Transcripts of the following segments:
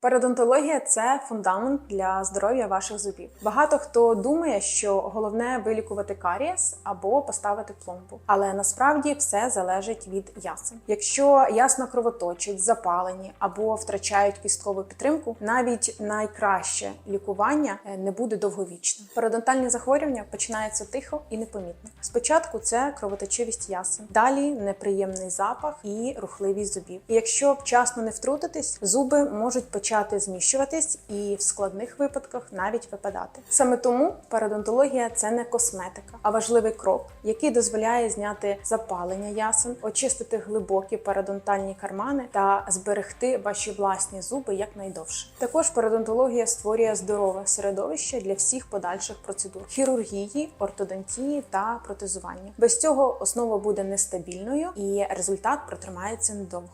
Пародонтологія це фундамент для здоров'я ваших зубів. Багато хто думає, що головне вилікувати карієс або поставити пломбу, але насправді все залежить від ясен. Якщо ясно кровоточать, запалені або втрачають кісткову підтримку, навіть найкраще лікування е, не буде довговічним. Пародонтальні захворювання починаються тихо і непомітно. Спочатку це кровоточивість ясен, далі неприємний запах і рухливість зубів. І якщо вчасно не втрутитись, зуби можуть почати зміщуватись і в складних випадках навіть випадати. Саме тому пародонтологія це не косметика, а важливий крок, який дозволяє зняти запалення ясен, очистити глибокі пародонтальні кармани та зберегти ваші власні зуби якнайдовше. Також пародонтологія створює здорове середовище для всіх подальших процедур хірургії, ортодонтії та протезування. Без цього основа буде нестабільною і результат протримається недовго.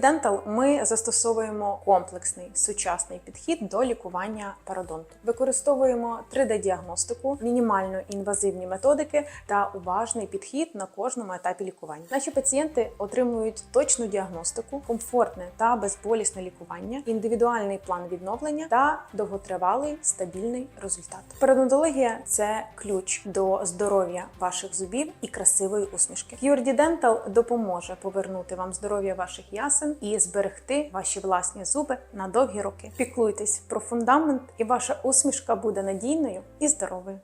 Dental ми застосовуємо комплексний сучасний підхід до лікування пародонту. Використовуємо 3D-діагностику, мінімально інвазивні методики та уважний підхід на кожному етапі лікування. Наші пацієнти отримують точну діагностику, комфортне та безболісне лікування, індивідуальний план відновлення та довготривалий стабільний результат. Пародонтологія це ключ до здоров'я ваших зубів і красивої усмішки. QRD Dental допоможе повернути вам здоров'я ваших ясен і зберегти ваші власні зуби на довгі роки. Піклуйтесь про фундамент, і ваша усмішка буде надійною і здоровою.